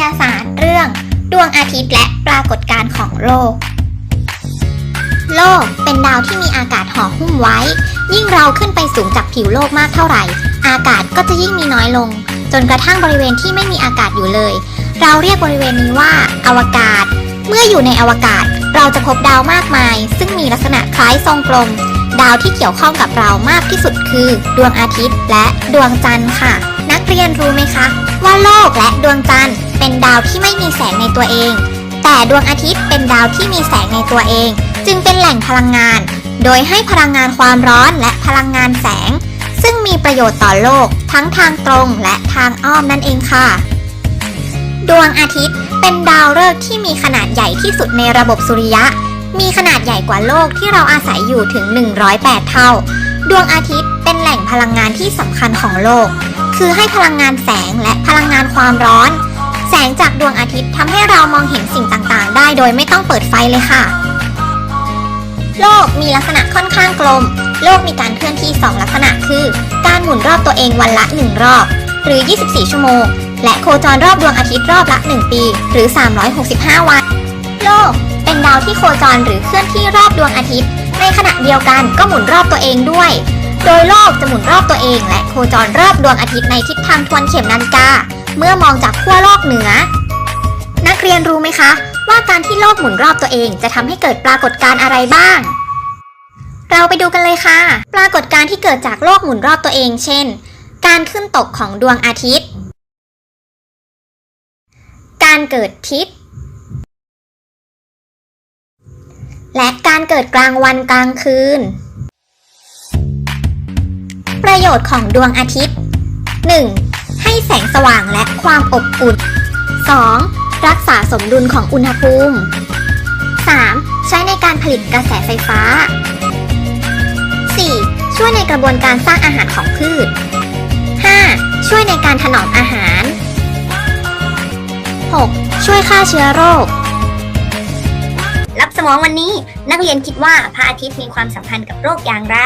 ยาศาสตร์เรื่อง ดวงอาทิตย์และปรากฏการณ์ของโลก โลกเป็นดาวที่มีอากาศห่อหุ้มไว้ ยิ่งเราขึ้นไปสูงจากผิวโลกมากเท่าไหร่ อากาศก็จะยิ่งมีน้อยลง จนกระทั่งบริเวณที่ไม่มีอากาศอยู่เลย เราเรียกบริเวณนี้ว่า อวกาศ เมื่ออยู่ในอวกาศ เราจะพบดาวมากมาย ซึ่งมีลักษณะคล้ายทรงกลม ดาวที่เกี่ยวข้องกับเรามากที่สุดคือ ดวงอาทิตย์และดวงจันทร์ค่ะ นักเรียนรู้ไหมคะ ว่าโลกและดวงจันทร์ เป็นดาวที่ไม่มีแสงในตัวเอง แต่ดวงอาทิตย์เป็นดาวที่มีแสงในตัวเอง จึงเป็นแหล่งพลังงาน โดยให้พลังงานความร้อนและพลังงานแสง ซึ่งมีประโยชน์ต่อโลก ทั้งทางตรงและทางอ้อมนั่นเองค่ะ ดวงอาทิตย์เป็นดาวฤกษ์ที่มีขนาดใหญ่ที่สุดในระบบสุริยะ มีขนาดใหญ่กว่าโลกที่เราอาศัยอยู่ถึง 108 เท่า ดวงอาทิตย์เป็นแหล่งพลังงานที่สำคัญของโลก คือให้พลังงานแสงและพลังงานความร้อน แสงจากดวงอาทิตย์ทำให้เรามองเห็นสิ่งต่างๆ ได้โดยไม่ต้องเปิดไฟเลยค่ะ โลกมีลักษณะค่อนข้างกลม โลกมีการเคลื่อนที่ 2 ลักษณะคือ การหมุนรอบตัวเองวันละ 1 รอบ หรือ 24 ชั่วโมง และโคจรรอบดวงอาทิตย์รอบละ 1 ปี หรือ 365 วัน โลกเป็นดาวที่โคจรหรือเคลื่อนที่รอบดวงอาทิตย์ ในขณะเดียวกันก็หมุนรอบตัวเองด้วย โดยโลกจะหมุนรอบตัวเอง และโคจรรอบดวงอาทิตย์ในทิศทางทวนเข็มนาฬิกา เมื่อมองจากขั้วโลกเหนือ นักเรียนรู้ไหมคะ ว่าการที่โลกหมุนรอบตัวเองจะทำให้เกิดปรากฏการณ์อะไรบ้าง เราไปดูกันเลยค่ะ ปรากฏการณ์ที่เกิดจากโลกหมุนรอบตัวเอง เช่น การขึ้นตกของดวงอาทิตย์ การเกิดทิศและการเกิดกลางวันกลางคืน ประโยชน์ของดวงอาทิตย์ 1. ให้แสงสว่างและความอบอุ่น 2. รักษาสมดุลของอุณหภูมิ 3. ใช้ในการผลิตกระแสไฟฟ้า 4. ช่วยในกระบวนการสร้างอาหารของพืช 5. ช่วยในการถนอมอาหาร 6. ช่วยฆ่าเชื้อโรค รับสมองวันนี้นักเรียนคิดว่าพระอาทิตย์มีความสัมพันธ์กับโรคอย่างไร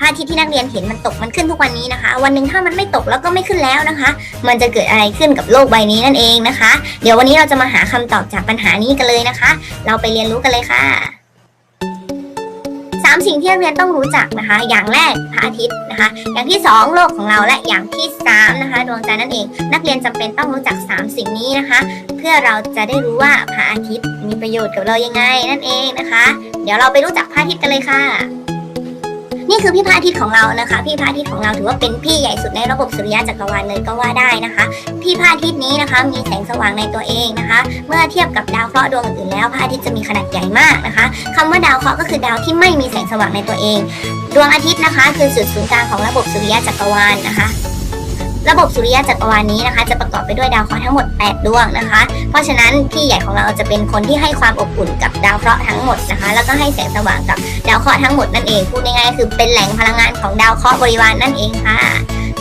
พระอาทิตย์ที่นักเรียนเห็นมันตกมันขึ้นทุกวันนี้นะคะ วันหนึ่งถ้ามันไม่ตกแล้วก็ไม่ขึ้นแล้วนะคะ มันจะเกิดอะไรขึ้นกับโลกใบนี้นั่นเองนะคะ เดี๋ยววันนี้เราจะมาหาคำตอบจากปัญหานี้กันเลยนะคะ เราไปเรียนรู้กันเลยค่ะสามสิ่งที่นักเรียนต้องรู้จักนะคะ อย่างแรกพระอาทิตย์นะคะ อย่างที่สองโลกของเราและอย่างที่สามนะคะดวงจันทร์นั่นเอง นักเรียนจำเป็นต้องรู้จักสามสิ่งนี้นะคะ เพื่อเราจะได้รู้ว่าพระอาทิตย์มีประโยชน์กับเรายังไงนั่นเองนะคะ เดี๋ยวเราไปรู้จักพระอาทิตย์กันเลยค่ะ นี่คือพี่พระอาทิตย์ของเรานะคะ พี่พระอาทิตย์ของเราถือว่าเป็นพี่ใหญ่สุดในระบบสุริยะจักรวาลเลยก็ว่าได้นะคะ พี่พระอาทิตย์นี้นะคะ มีแสงสว่างในตัวเองนะคะ เมื่อเทียบกับดาวเคราะห์ดวงอื่นแล้วพระอาทิตย์จะมีขนาดใหญ่มากนะคะคำว่าดาวเคราะห์ก็คือดาวที่ไม่มีแสงสว่างในตัวเอง ดวงอาทิตย์นะคะ คือจุดศูนย์กลางของระบบสุริยะจักรวาลนะคะ ระบบสุริยะจักรวาลนี้นะคะ จะประกอบไปด้วยดาวเคราะห์ทั้งหมด 8 ดวงนะคะ เพราะฉะนั้นพี่ใหญ่ของเราจะเป็นคนที่ให้ความอบอุ่นกับดาวเคราะห์ทั้งหมดนะคะ แล้วก็ให้แสงสว่างกับดาวเคราะห์ทั้งหมดนั่นเองพูดง่ายๆคือเป็นแหล่งพลังงานของดาวเคราะห์บริวารนนั่นเองค่ะ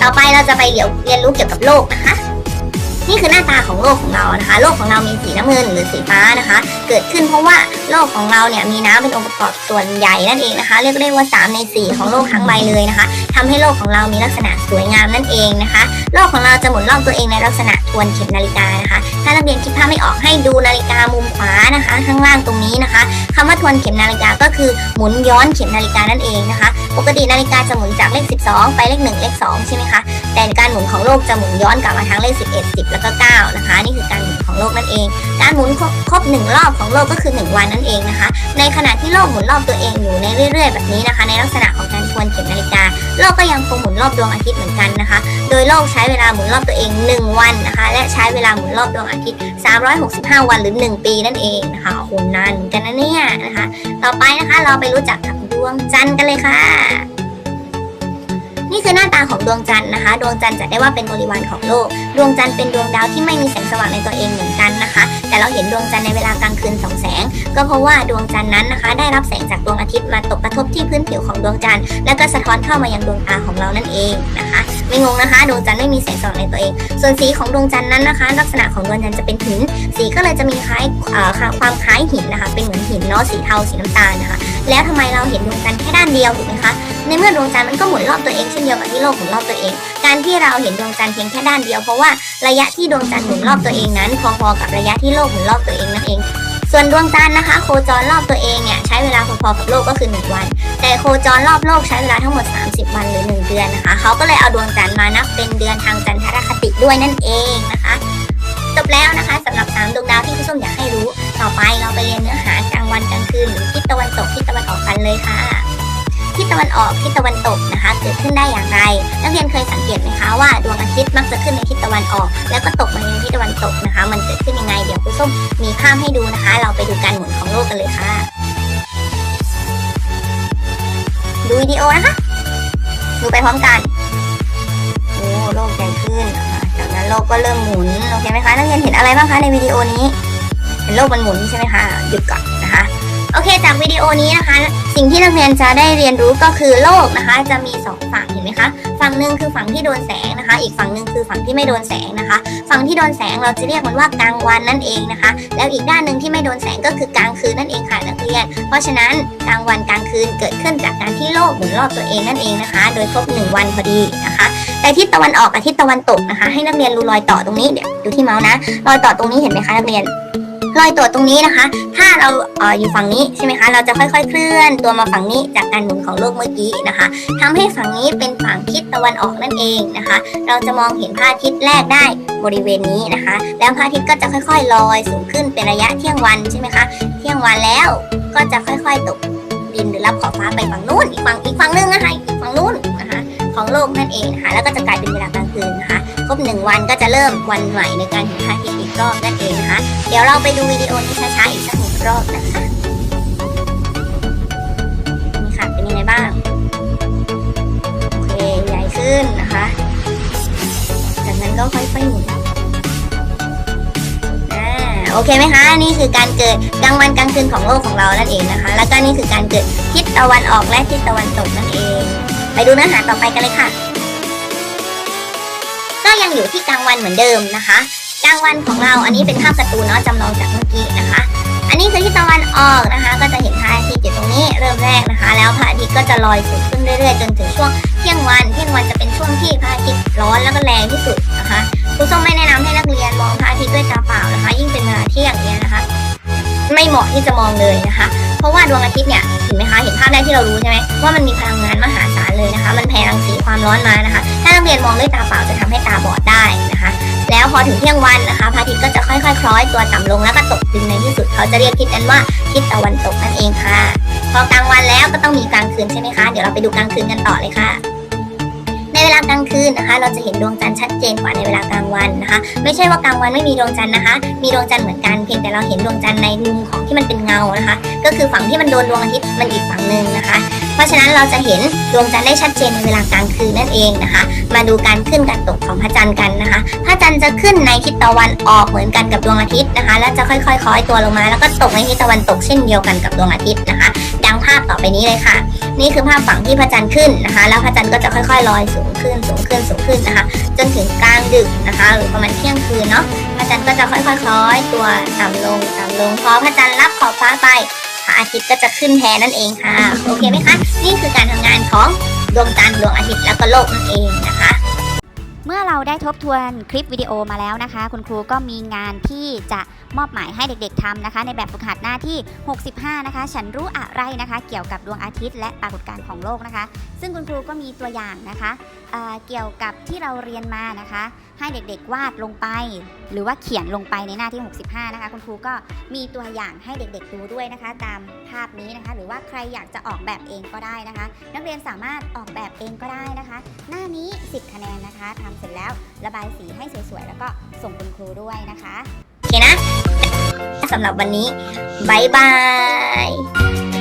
ต่อไปเราจะไปเดี๋ยวเรียนรู้เกี่ยวกับโลกนะคะ นี่คือหน้าตาของโลกของเรานะคะ โลกของเรามีสีน้ำเงินหรือสีฟ้านะคะ เกิดขึ้นเพราะว่าโลกของเราเนี่ยมีน้ำเป็นองค์ประกอบส่วนใหญ่นั่นเองนะคะ เรียกได้ว่า 3 ใน 4 ของโลกทั้งใบเลยนะคะทำให้โลกของเรามีลักษณะสวยงามนั่นเองนะคะ โลกของเราจะหมุนรอบตัวเองในลักษณะทวนเข็มนาฬิกานะคะ ถ้านักเรียนคิดภาพไม่ออกให้ดูนาฬิกามุมขวานะคะ ข้างล่างตรงนี้นะคะคำว่าทวนเข็มนาฬิกาก็คือหมุนย้อนเข็มนาฬิกานั่นเองนะคะ ปกตินาฬิกาจะหมุนจากเลข 12 ไปเลข 1 เลข 2 ใช่ไหมคะ แต่การหมุนของโลกจะหมุนย้อนกลับมาทั้งเลข 11 10 แล้วก็ 9 นะคะ นี่คือการหมุนของโลกนั่นเอง การหมุนครบครบหนึ่งรอบของโลกก็คือ 1 วันนั่นเองนะคะ ในขณะที่โลกหมุนรอบตัวเองอยู่ในเรื่อย ๆ แบบนี้นะคะ ในลักษณะของการทวนเข็มนาฬิกา โลกก็ยังคงหมุนรอบดวงอาทิตย์เหมือนกันนะคะ โดยโลกใช้เวลาหมุนรอบตัวเอง 1 วันนะคะ และใช้เวลาหมุนรอบดวงอาทิตย์ 365 วันหรือ 1 ปีนั่นเองนะคะโหนานกันนะเนี่ยนะคะ ต่อไปนะคะเราไปรู้จักกับ วงจันทร์กันเลยค่ะ นี่คือหน้าตาของดวงจันทร์นะคะ ดวงจันทร์จะได้ว่าเป็นบริวารของโลก ดวงจันทร์เป็นดวงดาวที่ไม่มีแสงสว่างในตัวเองเหมือนกันนะคะ แต่เราเห็นดวงจันทร์ในเวลากลางคืนสองแสง ก็เพราะว่าดวงจันทร์นั้นนะคะ ได้รับแสงจากดวงอาทิตย์มาตกกระทบที่พื้นผิวของดวงจันทร์ แล้วก็สะท้อนเข้ามายังดวงตาของเรานั่นเองนะคะ ไม่งงนะคะ ดวงจันทร์ไม่มีแสงสว่างในตัวเอง ส่วนสีของดวงจันทร์นั้นนะคะ ลักษณะของดวงจันทร์จะเป็นหิน สีก็เลยจะมีคล้ายความคล้ายหินนะคะ เป็นเหมือนหินเนาะสีเทาสีน้ำตาลนะคะ แล้วทำไมเราเห็นดวงจันทร์แค่ด้านเดียวถูกไหมคะในเมื่อดวงจันทร์มันก็หมุนรอบตัวเองเช่นเดียวกับที่โลกหมุนรอบตัวเอง การที่เราเห็นดวงจันทร์เพียงแค่ด้านเดียวเพราะว่าระยะที่ดวงจันทร์หมุนรอบตัวเองนั้น พอๆกับระยะที่โลกหมุนรอบตัวเองนั่นเอง ส่วนดวงจันทร์นะคะ โคจรรอบตัวเองเนี่ยใช้เวลาพอๆกับโลกก็คือ 1 วัน แต่โคจรรอบโลกใช้เวลาทั้งหมด 30 วันหรือ 1 เดือนนะคะเขาก็เลยเอาดวงจันทร์มานับเป็นเดือนทางจันทรคติด้วยนั่นเองนะคะจบแล้วนะคะสำหรับ3ดวงดาวที่พี่ส้มอยากให้รู้ ต่อไปเราไปเรียนเนื้อหากลางวันกลางคืนหรือทิศตะวันตกทิศตะวันออกกันเลยค่ะ ทิศตะวันออกทิศตะวันตกนะคะเกิดขึ้นได้อย่างไร นักเรียนเคยสังเกตไหมคะว่าดวงอาทิตย์มักจะขึ้นในทิศตะวันออก แล้วก็ตกมาในทิศตะวันตกนะคะ มันเกิดขึ้นยังไงเดี๋ยวครูส้มมีภาพให้ดูนะคะ เราไปดูการหมุนของโลกกันเลยค่ะ ดูวิดีโอนะคะ ดูไปพร้อมกันโอ้โลกใหญ่ขึ้นจากนั้นโลกก็เริ่มหมุนโอเคไหมคะนักเรียนเห็นอะไรบ้างคะในวิดีโอนี้เห็นโลกมันหมุนใช่ไหมคะหยุดก่อน อเคจากวิดีโอนี้นะคะ สิ่งที่นักเรียนจะได้เรียนรู้ก็คือโลกนะคะ จะมีสองฝั่งเห็นไหมคะ ฝั่งหนึ่งคือฝั่งที่โดนแสงนะคะ อีกฝั่งหนึ่งคือฝั่งที่ไม่โดนแสงนะคะ ฝั่งที่โดนแสงเราจะเรียกมันว่ากลางวันนั่นเองนะคะ แล้วอีกด้านหนึ่งที่ไม่โดนแสงก็คือกลางคืนนั่นเองค่ะนักเรียน เพราะฉะนั้นกลางวันกลางคืนเกิดขึ้นจากการที่โลกหมุนรอบตัวเองนั่นเองนะคะ โดยครบหนึ่งวันพอดีนะคะ แต่ทิศตะวันออกกับทิศตะวันตกนะคะ ให้นักเรียนรู้รอยต่อตรงนี้เดี๋ยวดูที่เมาส์นะ รอยต่อตรงนี้เห็นไหมคะนักเรียน รอยต่อตรงนี้นะคะ ถ้าเราเอออยู่ฝั่งนี้ใช่ไหมคะ เราจะค่อยๆ เคลื่อนตัวมาฝั่งนี้จากการหมุนของโลกเมื่อกี้นะคะทำให้ฝั่งนี้เป็นฝั่งทิศตะวันออกนั่นเองนะคะ เราจะมองเห็นพระอาทิตย์แรกได้บริเวณนี้นะคะ แล้วพระอาทิตย์ก็จะค่อยๆ ลอยสูงขึ้นเป็นระยะเที่ยงวันใช่ไหมคะ เที่ยงวันแล้วก็จะค่อยๆตกดินหรือรับขอบฟ้าไปฝั่งนู้นอีกฝั่งอีกฝั่งนึงนะคะอีกฝั่งนู้น ของโลกนั่นเองนะคะแล้วก็จะกลายเป็นเวลากลางคืนนะคะ ครบหนึ่งวันก็จะเริ่มวันใหม่ในการเห็นพระอาทิตย์อีกรอบนั่นเองนะคะ เดี๋ยวเราไปดูวิดีโอนี้ช้าๆอีกสักหนึ่งรอบนะคะนี่ค่ะเป็นยังไงบ้างโอเคใหญ่ขึ้นนะคะ จากนั้นก็ค่อยๆหมุนอ่าโอเคไหมคะนี่คือการเกิดกลางวันกลางคืนของโลกของเรานั่นเองนะคะ แล้วก็นี่คือการเกิดทิศตะวันออกและทิศตะวันตกนั่นเอง ไปดูเนื้อหาต่อไปกันเลยค่ะ ก็ยังอยู่ที่กลางวันเหมือนเดิมนะคะ กลางวันของเราอันนี้เป็นภาพการ์ตูนเนาะจำลองจากเมื่อกี้นะคะ อันนี้คือที่ตะวันออกนะคะ ก็จะเห็นพระอาทิตย์อยู่ตรงนี้เริ่มแรกนะคะ แล้วพระอาทิตย์ก็จะลอยสูงขึ้นเรื่อยๆ จนถึงช่วงเที่ยงวัน เที่ยงวันจะเป็นช่วงที่พระอาทิตย์ร้อนแล้วก็แรงที่สุดนะคะครูส้มไม่แนะนำให้นักเรียนมองพระอาทิตย์ด้วยตาเปล่านะคะ ยิ่งเป็นเวลาเที่ยงเนี้ยนะคะ ไม่เหมาะที่จะมองเลยนะคะ เพราะว่าดวงอาทิตย์เนี่ย ภาพแรกที่เรารู้ใช่ไหมว่ามันมีพลังงานมหาศาลเลยนะคะ มันแผ่รังสีความร้อนมานะคะ ถ้านักเรียนมองด้วยตาเปล่าจะทำให้ตาบอดได้นะคะ แล้วพอถึงเที่ยงวันนะคะพระอาทิตย์ก็จะค่อยๆคล้อยตัวต่ำลงแล้วก็ตกดินในที่สุดเขาจะเรียกทิศนั้นว่าทิศตะวันตกนั่นเองค่ะ พอกลางวันแล้วก็ต้องมีกลางคืนใช่ไหมคะ เดี๋ยวเราไปดูกลางคืนกันต่อเลยค่ะ เวลากลางคืนนะคะ เราจะเห็นดวงจันทร์ชัดเจนกว่าในเวลากลางวันนะคะ ไม่ใช่ว่ากลางวันไม่มีดวงจันทร์นะคะ มีดวงจันทร์เหมือนกันเพียงแต่เราเห็นดวงจันทร์ในมุมของที่มันเป็นเงานะคะ ก็คือฝั่งที่มันโดนดวงอาทิตย์มันอีกฝั่งหนึ่งนะคะ เพราะฉะนั้นเราจะเห็นดวงจันทร์ได้ชัดเจนในเวลากลางคืนนั่นเองนะคะ มาดูการขึ้นการตกของพระจันทร์กันนะคะ พระจันทร์จะขึ้นในทิศตะวันออกเหมือนกันกับดวงอาทิตย์นะคะ แล้วจะค่อยๆคล้อยตัวลงมา แล้วก็ตกในทิศตะวันตกเช่นเดียวกันกับดวงอาทิตย์นะคะ ดังภาพต่อไปนี้เลยค่ะ นี่คือภาพฝั่งที่พระจันทร์ขึ้นนะคะ แล้วพระจันทร์ก็จะค่อยๆลอยสูงขึ้นสูงขึ้นสูงขึ้นนะคะ จนถึงกลางดึกนะคะ หรือประมาณเที่ยงคืนเนาะพระจันทร์ก็จะค่อยๆคล้อยตัวต่ำลงต่ำลงพอพระจันทร์รับขอบฟ้าไปพระอาทิตย์ก็จะขึ้นแทนนั่นเองค่ะโอเคไหมคะนี่คือการทำงานของดวงจันทร์ดวงอาทิตย์แล้วก็โลกนั่นเองนะ เมื่อเราได้ทบทวนคลิปวิดีโอมาแล้วนะคะ คุณครูก็มีงานที่จะมอบหมายให้เด็กๆทำนะคะ ในแบบฝึกหัดหน้าที่ 65 นะคะ ฉันรู้อะไรนะคะ เกี่ยวกับดวงอาทิตย์และปรากฏการณ์ของโลกนะคะ ซึ่งคุณครูก็มีตัวอย่างนะคะเเกี่ยวกับที่เราเรียนมานะคะ ให้เด็กๆวาดลงไป หรือว่าเขียนลงไปในหน้าที่ 65 นะคะ คุณครูก็มีตัวอย่างให้เด็กๆดูด้วยนะคะ ตามภาพนี้นะคะ หรือว่าใครอยากจะออกแบบเองก็ได้นะคะ นักเรียนสามารถออกแบบเองก็ได้นะคะ หน้านี้ 10 คะแนนนะคะทำเสร็จแล้วระบายสีให้สวยๆแล้วก็ส่งคุณครูด้วยนะคะโอเคนะสำหรับวันนี้บายบาย